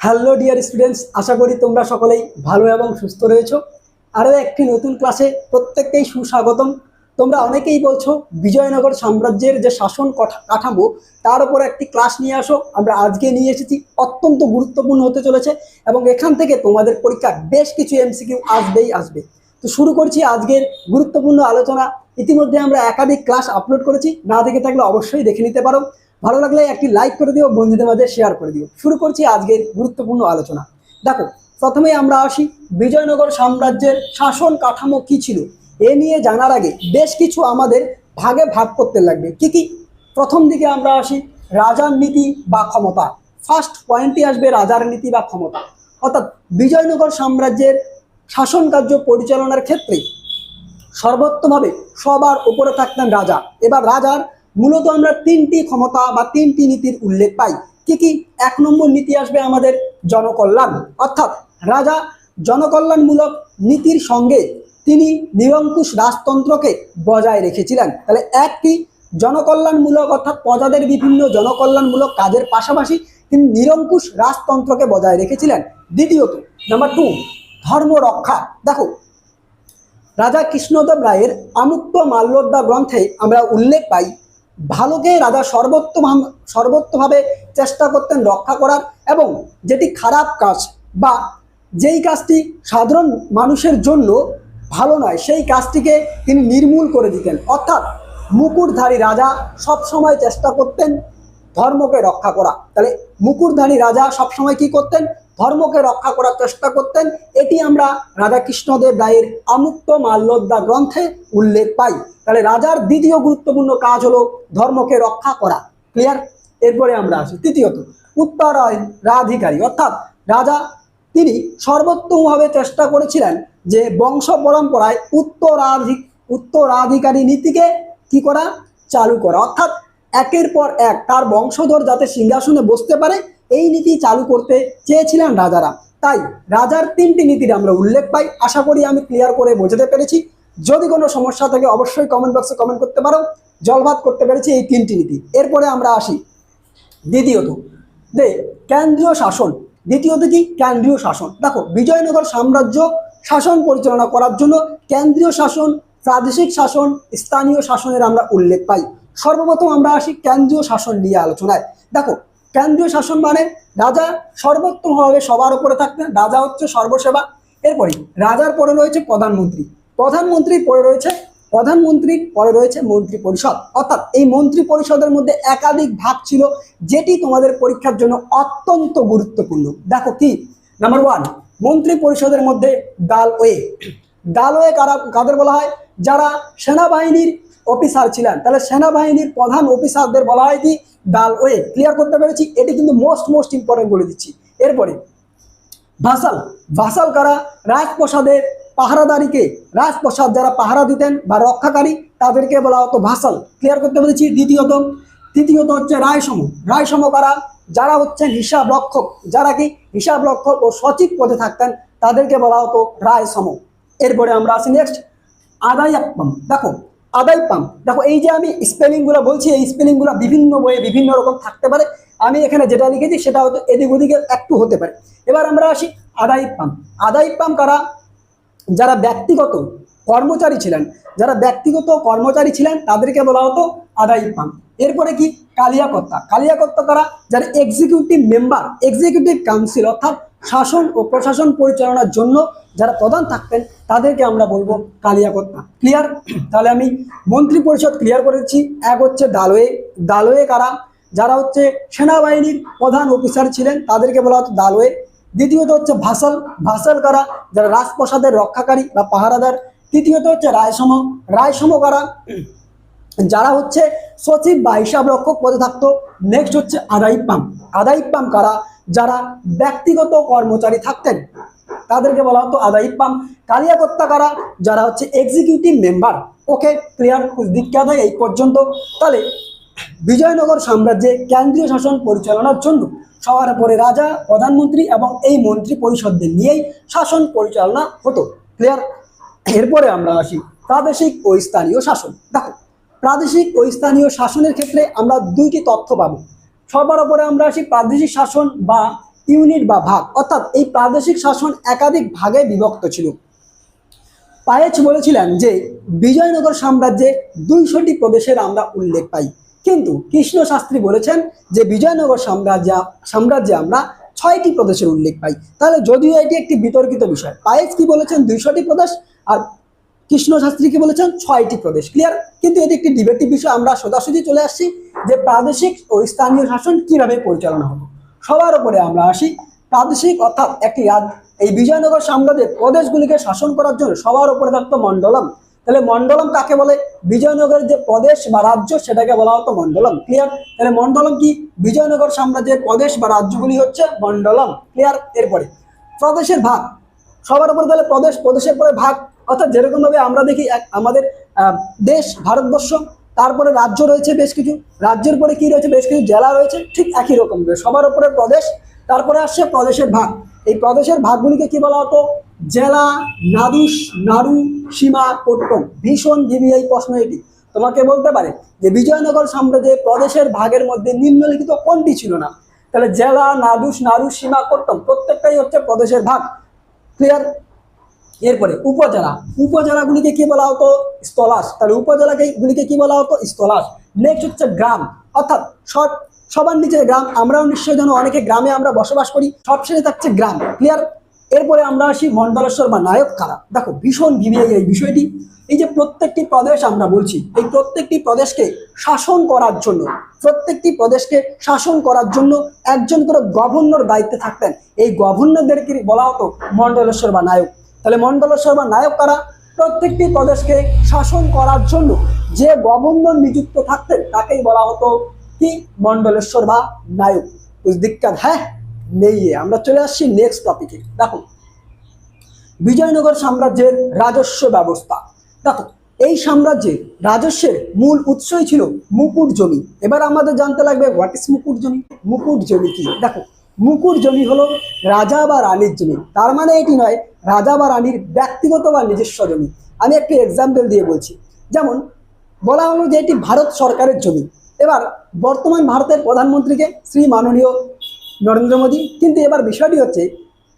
Hello dear students আশা করি তোমরা সকলেই ভালো এবং সুস্থ রয়েছ। আরও একটি নতুন ক্লাসে প্রত্যেককেই সুস্বাগতম। তোমরা অনেকেই বলছো বিজয়নগর সাম্রাজ্যের যে শাসন কাঠামো, তার উপর একটি ক্লাস নিয়ে আসো। আমরা আজকে নিয়ে এসেছি, অত্যন্ত গুরুত্বপূর্ণ হতে চলেছে এবং এখান থেকে তোমাদের পরীক্ষা বেশ কিছু এমসিকিউ আসবেই আসবে। তো শুরু করছি আজকের গুরুত্বপূর্ণ আলোচনা। ইতিমধ্যে আমরা একাধিক ক্লাস আপলোড করেছি। না দেখে থাকলে অবশ্যই দেখে নিতে পারো। ভালো লাগলে একটি লাইক করে দিও, বন্ধুদের মাঝে শেয়ার করে দিও। শুরু করছি আজকের গুরুত্বপূর্ণ আলোচনা। দেখো, প্রথমেই আমরা আসি, বিজয়নগর সাম্রাজ্যের শাসন কাঠামো কি ছিল? এ নিয়ে জানার আগে বেশ কিছু আমাদের ভাগে ভাগ করতে লাগবে। কি কি? প্রথম দিকে আমরা আসি, রাজার নীতি বা ক্ষমতা। ফার্স্ট পয়েন্টই আসবে রাজার নীতি বা ক্ষমতা। অর্থাৎ বিজয়নগর সাম্রাজ্যের শাসন কার্য পরিচালনার ক্ষেত্রে সর্বোত্তমভাবে সবার উপরে থাকতেন রাজা। এবার রাজার মূলত আমরা তিনটি ক্ষমতা বা তিনটি নীতির উল্লেখ পাই। কি কি? এক নম্বর নীতি আসবে আমাদের জনকল্যাণ। অর্থাৎ রাজা জনকল্যাণমূলক নীতির সঙ্গে তিনি নিরঙ্কুশ রাজতন্ত্রকে বজায় রেখেছিলেন। তাহলে একটি জনকল্যাণমূলক, অর্থাৎ প্রজাদের বিভিন্ন জনকল্যাণমূলক কাজের পাশাপাশি তিনি নিরঙ্কুশ রাজতন্ত্রকে বজায় রেখেছিলেন। দ্বিতীয়ত, নাম্বার টু ধর্ম রক্ষা। দেখো, রাজা কৃষ্ণদেব রায়ের আমুক্ত মাল্যোদ্ধা গ্রন্থে আমরা উল্লেখ পাই ভালোকে রাজা সর্বোত্তম সর্বোত্তভাবে চেষ্টা করতেন রক্ষা করার এবং যেটি খারাপ কাজ বা যেই কাজটি সাধারণ মানুষের জন্য ভালো নয়, সেই কাজটিকে তিনি নির্মূল করে দিতেন। অর্থাৎ মুকুটধারী রাজা সবসময় চেষ্টা করতেন ধর্মকে রক্ষা করা। তাহলে মুকুটধারী রাজা সবসময় কি করতেন? ধর্মকে রক্ষা করার চেষ্টা করতেন, এটি আমরা রাজা কৃষ্ণদেব রায়ের আমুক্ত মাল্যোদ্ধা গ্রন্থে উল্লেখ পাই। তাহলে রাজার দ্বিতীয় গুরুত্বপূর্ণ কাজ হলো ধর্মকে রক্ষা করা। ক্লিয়ার এরপরে আমরা আসি। তৃতীয়ত উত্তরাধিকারী অর্থাৎ রাজা, তিনি সর্বোত্তমভাবে চেষ্টা করেছিলেন যে বংশ পরম্পরায় উত্তরাধিক উত্তরাধিকারী নীতিকে কি করা? চালু করা। অর্থাৎ একের পর এক তার বংশধর যাতে সিংহাসনে বসতে পারে এই নীতি চালু করতে চেয়েছিলেন রাজারা। তাই রাজার তিনটি নীতির আমরা উল্লেখ পাই। আশা করি আমি ক্লিয়ার করে বোঝাতে পেরেছি। যদি কোনো সমস্যা থাকে অবশ্যই কমেন্ট বক্সে কমেন্ট করতে পারো। জলভাত করতে পেরেছি এই তিনটি নীতি। এরপরে আমরা আসি দ্বিতীয়ত। দে, কেন্দ্রীয় শাসন। দ্বিতীয়ত কি? কেন্দ্রীয় শাসন। দেখো, বিজয়নগর সাম্রাজ্য শাসন পরিচালনা করার জন্য কেন্দ্রীয় শাসন, প্রাদেশিক শাসন, স্থানীয় শাসনের আমরা উল্লেখ পাই। সর্বপ্রথম আমরা আসি কেন্দ্রীয় শাসন নিয়ে আলোচনায়। দেখো কেন্দ্রীয় শাসন মানে রাজা সর্বোত্তমভাবে সবার উপরে থাকতেন, রাজা হচ্ছে সর্বসেবা। এরপরে রাজার পরে রয়েছে প্রধানমন্ত্রী। প্রধানমন্ত্রীর পরে রয়েছে, প্রধানমন্ত্রীর পরে রয়েছে মন্ত্রী পরিষদ অর্থাৎ এই মন্ত্রী পরিষদের মধ্যে একাধিক ভাগ ছিল, যেটি তোমাদের পরীক্ষার জন্য অত্যন্ত গুরুত্বপূর্ণ। দেখো কি? নাম্বার ওয়ান মন্ত্রী পরিষদের মধ্যে ডাল ওয়ে ডাল ওয়ে কারা কাদের বলা হয়? যারা সেনাবাহিনীর অফিসার ছিলেন। তাহলে সেনাবাহিনীর প্রধান অফিসারদের বলা হয় কি, ডাল ওয়ে ক্লিয়ার করতে পেরেছি? এটি কিন্তু মোস্ট মোস্ট ইম্পর্টেন্ট বলে দিচ্ছি। এরপরে, ভাসাল। ভাসাল কারা? রাজপ্রসাদের পাহারাদারিকে। রাজপ্রসাদ যারা পাহারা দিতেন বা রক্ষাকারী, তাদেরকে বলা হতো ভাসাল। ক্লিয়ার করতে পেরেছি? দ্বিতীয়ত, তৃতীয়ত হচ্ছে রায়সম রায়সম কারা? যারা হচ্ছেন হিসাব রক্ষক যারা কি? হিসাব রক্ষক ও সচিব পদে থাকতেন, তাদেরকে বলা হতো রায়সম এরপরে আমরা আসি নেক্সট আদায়াপ্পাম। দেখো আদাইপাম দেখো, এই যে আমি স্পেলিংগুলো বলছি, এই স্পেলিংগুলো বিভিন্ন বইয়ে বিভিন্ন রকম থাকতে পারে। আমি এখানে যেটা লিখেছি, সেটা হয়তো এদিক ওদিকে একটু হতে পারে। এবার আমরা আসি আদাইপাম আদাইপাম কারা? যারা ব্যক্তিগত কর্মচারী ছিলেন। যারা ব্যক্তিগত কর্মচারী ছিলেন, তাদেরকে বলা হতো আদাইপাম এরপরে কি? কালিয়াকর্তা। কালিয়াকর্তা কারা? যারা এক্সিকিউটিভ মেম্বার এক্সিকিউটিভ কাউন্সিল অর্থাৎ শাসন ও প্রশাসন পরিচালনার জন্য যারা প্রধান থাকতেন তাদেরকে আমরা বলব কালিয়াকর্তা ক্লিয়ার তাহলে আমি মন্ত্রী পরিষদ ক্লিয়ার করেছি এক হচ্ছে দালোয়ে দালোয়ে কারা? যারা হচ্ছে সেনাবাহিনীর প্রধান অফিসার ছিলেন, তাদেরকে বলা হতো দালোয়ে দ্বিতীয়ত হচ্ছে ভাসাল। ভাসাল কারা? যারা রাজপ্রসাদের রক্ষাকারী বা পাহারাদার। তৃতীয়ত হচ্ছে রায়সম। রায়সম কারা? যারা হচ্ছে সচিব বা হিসাব রক্ষক পদে থাকতো। নেক্সট হচ্ছে আদাইপাম আদাইপাম কারা? যারা ব্যক্তিগত কর্মচারী থাকতেন, তাদেরকে বলা হতো আদাইপাম কালিয়াকর্তা কারা যারা হচ্ছে এক্সিকিউটিভ মেম্বার ওকে ক্লিয়ার দীক্ষা এই পর্যন্ত। তাহলে বিজয়নগর সাম্রাজ্যে কেন্দ্রীয় শাসন পরিচালনার জন্য সবার পরে রাজা, প্রধানমন্ত্রী এবং এই মন্ত্রী পরিষদদের নিয়েই শাসন পরিচালনা হতো। ক্লিয়ার এরপরে আমরা আসি। প্রাদেশিক ও স্থানীয় শাসন। দেখো, প্রাদেশিক ও স্থানীয় শাসনের ক্ষেত্রে আমরা দুইটি তথ্য পাবো। সবার উপরে আমরা আসি প্রাদেশিক শাসন বা ইউনিট বা ভাগ। অর্থাৎ এই প্রাদেশিক শাসন একাধিক ভাগে বিভক্ত ছিল। পায়েচ বলেছিলেন যে, বিজয়নগর সাম্রাজ্যে দুইশোটি প্রদেশের আমরা উল্লেখ পাই। কিন্তু কৃষ্ণ শাস্ত্রী বলেছেন যে, বিজয়নগর সাম্রাজ্য, সাম্রাজ্যে আমরা ছয়টি প্রদেশের উল্লেখ পাই। তাহলে যদিও এটি একটি বিতর্কিত বিষয় পায়েজ কি বলেছেন দুইশোটি প্রদেশ আর কৃষ্ণ শাস্ত্রী কি বলেছেন? ছয়টি প্রদেশ। ক্লিয়ার কিন্তু এটি একটি ডিবেটিভ বিষয়। আমরা সোজাসুজি চলে আসছি যে প্রাদেশিক ও স্থানীয় শাসন কীভাবে পরিচালনা হবে সবার উপরে আমরা আসি। প্রাদেশিক অর্থাৎ একটি এই বিজয়নগর সাম্রাজ্যের প্রদেশগুলিকে শাসন করার জন্য সবার উপরে থাকতো মণ্ডলম। তাহলে মণ্ডলম কাকে বলে? বিজয়নগরের যে প্রদেশ বা রাজ্য, সেটাকে বলা হতো মণ্ডলম। ক্লিয়ার তাহলে মণ্ডলম কি? বিজয়নগর সাম্রাজ্যের প্রদেশ বা রাজ্যগুলি হচ্ছে মণ্ডলম। ক্লিয়ার এরপরে প্রদেশের ভাগ। সবার উপরে তাহলে প্রদেশ, প্রদেশের পরে ভাগ। অর্থাৎ যেরকম ভাবে আমরা দেখি আমাদের দেশ, ভারতবর্ষ, তারপরে রাজ্য রয়েছে বেশ কিছু। রাজ্যের পরে কি রয়েছে? বেশ কিছু জেলা রয়েছে, ঠিক একই রকম। সবার উপরে প্রদেশ, তারপরে আসছে প্রদেশের ভাগ। এই প্রদেশের ভাগগুলিকে কি বলা হতো? জেলা, নাদুস, নাড়ু, সীমা কোট্টম ভীষণ দিবি এই প্রশ্ন এটি। তোমাকে বলতে পারে যে বিজয়নগর সাম্রাজ্যে প্রদেশের ভাগের মধ্যে নিম্নলিখিত কোনটি ছিল না? তাহলে জেলা, নাদুস, নাড়ু, সীমা কোট্টম প্রত্যেকটাই হচ্ছে প্রদেশের ভাগ। ক্লিয়ার এরপরে উপজেলা। উপজেলাগুলিকে কি বলা হতো? স্থলাস। তাহলে উপজেলাকে গুলিকে কি বলা হতো? স্থলাস। নেক্সট হচ্ছে গ্রাম। অর্থাৎ সব সবার নিচে গ্রাম। আমরাও নিশ্চয় জানো, অনেকে গ্রামে আমরা বসবাস করি। সব শেষে থাকছে গ্রাম। ক্লিয়ার এরপরে আমরা আসি মন্ডলেশ্বর বা নায়ক কারা? দেখো, ভীষণ ভিভিআই এই বিষয়টি। এই যে প্রত্যেকটি প্রদেশ আমরা বলছি, এই প্রত্যেকটি প্রদেশকে শাসন করার জন্য, প্রত্যেকটি প্রদেশকে শাসন করার জন্য একজন করে গভর্নর দায়িত্বে থাকতেন। এই গভর্নরদেরকে বলা হতো মন্ডলেশ্বর বা নায়ক। তাহলে মন্ডলেশ্বর নায়ক কারা? প্রত্যেকটি প্রদেশকে শাসন করার জন্য যে গভর্নর নিযুক্ত থাকতেন, তাকেই বলা হতো কি? মন্ডলেশ্বর বা নায়ক। কুছ দিক্কত হ্যাঁ নেই আমরা চলে আসছি নেক্সট টপিকে দেখো বিজয়নগর সাম্রাজ্যের রাজস্ব ব্যবস্থা। দেখো, এই সাম্রাজ্যে রাজস্বের মূল উৎসই ছিল মুকুট জমি। এবার আমাদের জানতে লাগবে হোয়াট ইস মুকুট জমি? মুকুট জমি কি? দেখো মুকুট জমি হলো রাজা বা রানীর জমি। তার মানে এটি নয়, রাজা বা রানীর ব্যক্তিগত বা নিজস্ব জমি। আমি একটি এক্সাম্পল দিয়ে বলছি। যেমন, বলা হলো যে এটি ভারত সরকারের জমি। এবার, বর্তমান ভারতের প্রধানমন্ত্রীকে শ্রী মাননীয় নরেন্দ্র মোদী, কিন্তু এবার বিষয়টি হচ্ছে,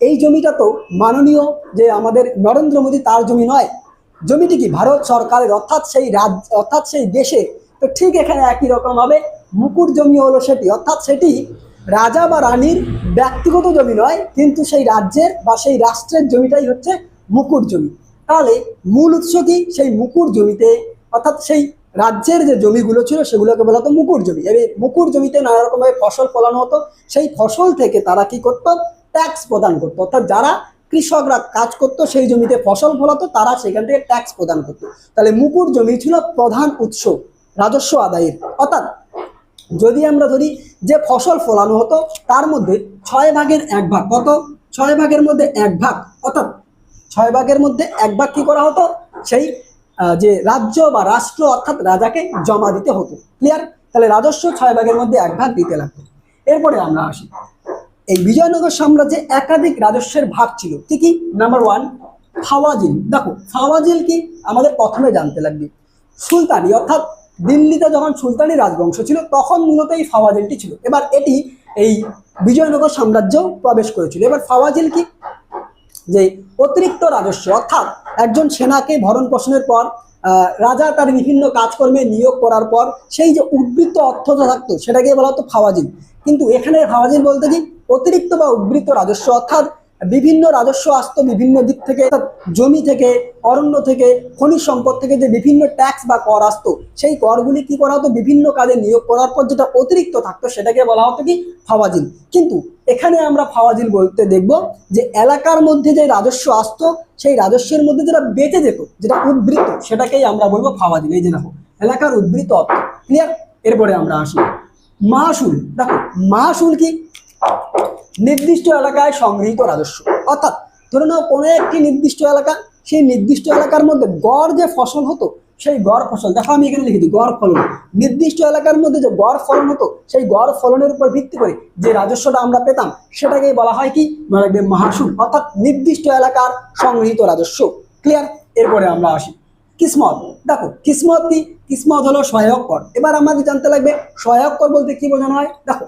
এই জমিটা তো মাননীয় যে আমাদের নরেন্দ্র মোদী, তার জমি নয়। জমিটি কি ভারত সরকারের, অর্থাৎ সেই রাজ্য অর্থাৎ সেই দেশে? তো ঠিক এখানে একই রকম হবে মুকুট জমি হলো সেটি। অর্থাৎ সেটি রাজা বা রানীর ব্যক্তিগত জমি নয়, কিন্তু সেই রাজ্যের বা সেই রাষ্ট্রের জমিটাই হচ্ছে মুকুট জমি। তাহলে মূল উৎস কি? সেই মুকুট জমিতে, অর্থাৎ সেই রাজ্যের যে জমিগুলো ছিল সেগুলোকে বলা হতো মুকুট জমি। এবার মুকুট জমিতে নানা রকমের ফসল ফলানো হতো। সেই ফসল থেকে তারা কি করতো? ট্যাক্স প্রদান করতো। অর্থাৎ যারা কৃষকরা কাজ করতো, সেই জমিতে ফসল ফলাতো, তারা সেখান থেকে ট্যাক্স প্রদান করতো। তাহলে মুকুট জমি ছিল প্রধান উৎস, রাজস্ব আদায়ের। অর্থাৎ যদি আমরা ধরি যে ফসল ফলানো হতো, তার মধ্যে ছয় ভাগের এক ভাগ কত? ছয় ভাগের মধ্যে এক ভাগ, অর্থাৎ ছয় ভাগের মধ্যে এক ভাগ কি করা হতো? সেই যে রাজ্য বা রাষ্ট্র, অর্থাৎ রাজাকে জমা দিতে হতো। ক্লিয়ার তাহলে রাজস্ব ছয় ভাগের মধ্যে এক ভাগ দিতে লাগতো। এরপরে আমরা আসি। এই বিজয়নগর সাম্রাজ্যে একাধিক রাজস্বের ভাগ ছিল। কি কি? নাম্বার ওয়ান ফাওয়াজিল। দেখো, ফাওয়াজিল কি? আমাদের প্রথমে জানতে লাগবে। সুলতানি, অর্থাৎ দিল্লিতে যখন সুলতানি রাজবংশ ছিল, তখন মূলত এই ফাওয়াজিলটি ছিল। এবার এটি এই বিজয়নগর সাম্রাজ্য প্রবেশ করেছিল। এবার ফাওয়াজিল কি? যে অতিরিক্ত রাজস্ব, অর্থাৎ একজন সেনাকে ভরণ পোষণের পর রাজা তার বিভিন্ন কাজকর্মে নিয়োগ করার পর, সেই যে উদ্বৃত্ত অর্থটা থাকতো সেটাকে বলা হতো ফাওয়াজিল। কিন্তু এখানে ফাওয়াজিল বলতে কি? অতিরিক্ত বা উদ্বৃত্ত রাজস্ব, অর্থাৎ বিভিন্ন রাজস্ব আসতো বিভিন্ন দিক থেকে জমি থেকে, অরণ্য থেকে, খনিজ সম্পদ থেকে যে বিভিন্ন ট্যাক্স বা কর আসতো, সেই করগুলি কি করা হতো? বিভিন্ন কাজে নিয়োগ করার পর যেটা অতিরিক্ত থাকতো সেটাকে বলা হতো কি? ফাওয়াজিল কিন্তু এখানে আমরা ফাওয়াজিল বলতে দেখব যে এলাকার মধ্যে যে রাজস্ব আসতো, সেই রাজস্বের মধ্যে যেটা বেঁচে যেত, যেটা উদ্বৃত্ত, সেটাকেই আমরা বলব ফাওয়াজিল এই যে দেখো, এলাকার উদ্বৃত্ত অর্থ। ক্লিয়ার এরপরে আমরা আসি। মাসুল। দেখো, মাসুল কি? নির্দিষ্ট এলাকায় সংগৃহীত রাজস্ব। অর্থাৎ ধরে নাও কোনো একটি নির্দিষ্ট এলাকা, সেই নির্দিষ্ট এলাকার মধ্যে গড় যে ফসল হতো, সেই গড় ফসল, দেখো আমি এখানে লিখে দিই গড় ফলন। নির্দিষ্ট এলাকার মধ্যে যে গড় ফলন হতো, সেই গড় ফলনের উপর ভিত্তি করে যে রাজস্বটা আমরা পেতাম, সেটাকেই বলা হয় কি? রাখবে মাহাসুল অর্থাৎ নির্দিষ্ট এলাকার সংগৃহীত রাজস্ব। ক্লিয়ার এরপরে আমরা আসি। কিসমত। দেখো, কিসমত কি? কিসমত হলো সহায়ক কর। এবার আমাদের জানতে লাগবে সহায়ক কর বলতে কি বোঝানো হয়? দেখো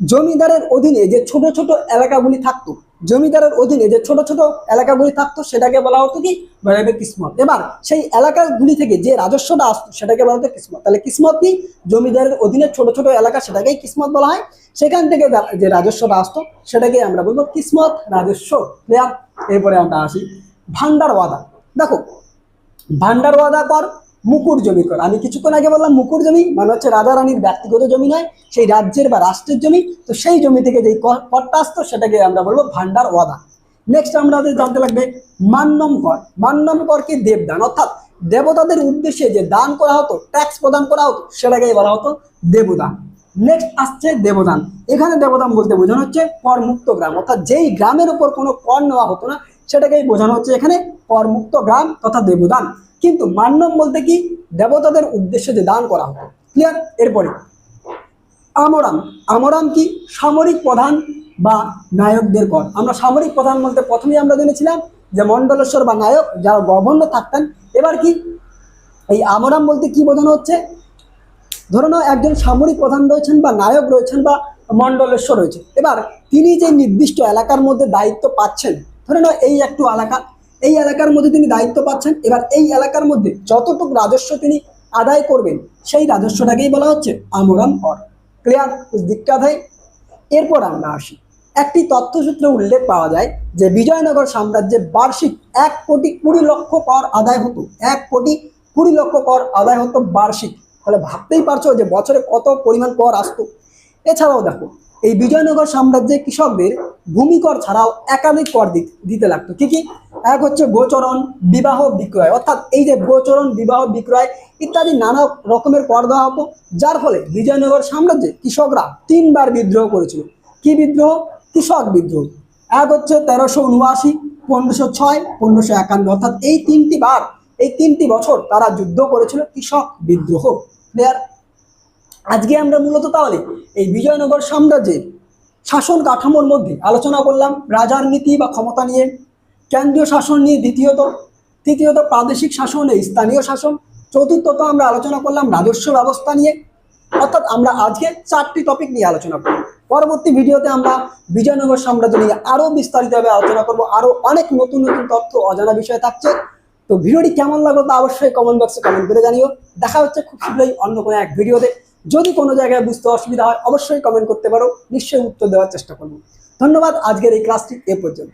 জমিদারের অধীনে যে ছোট ছোট এলাকাগুলি থাকতো, জমিদারের অধীনে যে ছোট ছোট এলাকাগুলি থাকতো, সেটাকে বলা হতো কি? বলা কিসমত। এবার সেই এলাকাগুলি থেকে যে রাজস্বটা আসতো, সেটাকে বলা হতো কিসমত। তাহলে কিসমত কি? জমিদারের অধীনে ছোট ছোট এলাকা সেটাকেই কিসমত বলা হয়। সেখান থেকে যে রাজস্বটা আসতো সেটাকে আমরা বলব কিসমত রাজস্ব। ক্লিয়ার এরপরে আমরা আসি ভান্ডার ওয়াদা দেখো ভান্ডার ওয়াদা কর মুকুর জমি কর। আমি কিছুক্ষণ আগে বললাম মুকুর জমি মানে হচ্ছে রাজা রানীর ব্যক্তিগত জমি নয়, সেই রাজ্যের বা রাষ্ট্রের জমি। তো সেই জমি থেকে যেই কর- করটা আসতো, সেটাকে আমরা বলব ভান্ডার ওয়াদা। নেক্সট আমরা জানতে লাগবে মান্যম কর। মান্যম কর কি দেবদান? অর্থাৎ দেবতাদের উদ্দেশ্যে যে দান করা হতো ট্যাক্স প্রদান করা হতো, সেটাকেই বলা হতো দেবদান। নেক্সট আসছে দেবদান। এখানে দেবদান বলতে বোঝানো হচ্ছে করমুক্ত গ্রাম। অর্থাৎ যেই গ্রামের উপর কোনো কর নেওয়া হতো না, সেটাকেই বোঝানো হচ্ছে এখানে করমুক্ত গ্রাম তথা দেবদান। কিন্তু মান্যম বলতে কি দেবতাদের উদ্দেশ্যে যে দান করা হতো। ক্লিয়ার এরপরে, আমরাম। আমরাম কি সামরিক প্রধান বা নায়কদের কর আমরা সামরিক প্রধান বলতে প্রথমেই আমরা জেনেছিলাম যে মণ্ডলেশ্বর বা নায়ক যারা গভর্নর থাকতেন, এবার কি এই আমরাম বলতে কি বোঝানো হচ্ছে? ধরে নাও একজন সামরিক প্রধান রয়েছেন বা নায়ক রয়েছেন বা মণ্ডলেশ্বর রয়েছে। এবার তিনি যে নির্দিষ্ট এলাকার মধ্যে দায়িত্ব পাচ্ছেন, ধরে নাও এই একটু এলাকা এই এলাকার মধ্যে তিনি দায়িত্ব পাচ্ছেন। এবার এই এলাকার মধ্যে যতটুকু রাজস্ব তিনি আদায় করবেন, সেই রাজস্বটাকেই বলা হচ্ছে আমরাম কর। ক্লিয়ার? দিকটা হয় এরপর আমরা আসি। একটি তথ্যসূত্রে উল্লেখ পাওয়া যায় যে, বিজয়নগর সাম্রাজ্যে বার্ষিক এক কোটি কুড়ি লক্ষ কর আদায় হতো। এক কোটি কুড়ি লক্ষ কর আদায় হতো বার্ষিক। তাহলে ভাবতেই পারছ যে বছরে কত পরিমাণ কর আসতো। এছাড়াও দেখো এই বিজয়নগর সাম্রাজ্যে কৃষকদের ভূমিকর ছাড়াও একাধিক কর দিতে লাগতো। কি কি? এক হচ্ছে গোচরণ, বিবাহ, বিক্রয়। অর্থাৎ এই যে গোচরণ, বিবাহ, বিক্রয় ইত্যাদি নানা রকমের কর দেওয়া হতো, যার ফলে বিজয়নগর সাম্রাজ্যে কৃষকরা তিনবার বিদ্রোহ করেছিল। কি বিদ্রোহ? কৃষক বিদ্রোহ। এক হচ্ছে তেরোশো উনআশি, পনেরোশো ছয়, পনেরোশো একান্ন। অর্থাৎ এই তিনটি বার, এই তিনটি বছর তারা যুদ্ধ করেছিল কৃষক বিদ্রোহ। ক্লিয়ার আজকে আমরা মূলত তাহলে এই বিজয়নগর সাম্রাজ্যের শাসন কাঠামোর মধ্যে আলোচনা করলাম রাজার নীতি বা ক্ষমতা নিয়ে, কেন্দ্রীয় শাসন নিয়ে দ্বিতীয়ত, তৃতীয়ত প্রাদেশিক শাসন স্থানীয় শাসন, চতুর্থত আমরা আলোচনা করলাম রাজস্ব ব্যবস্থা নিয়ে। অর্থাৎ আমরা আজকে চারটি টপিক নিয়ে আলোচনা করব। পরবর্তী ভিডিওতে আমরা বিজয়নগর সাম্রাজ্য নিয়ে আরও বিস্তারিতভাবে আলোচনা করব। আরও অনেক নতুন নতুন তথ্য, অজানা বিষয় থাকছে। তো ভিডিওটি কেমন লাগল তা অবশ্যই কমেন্ট বক্সে কমেন্ট করে জানিও। দেখা হচ্ছে খুব শীঘ্রই অন্য কোনো এক ভিডিওতে। যদি কোনো জায়গায় বুঝতে অসুবিধা হয়, অবশ্যই কমেন্ট করতে পারো। নিশ্চয়ই উত্তর দেওয়ার চেষ্টা করব। ধন্যবাদ, আজকের এই ক্লাসটি এ পর্যন্ত।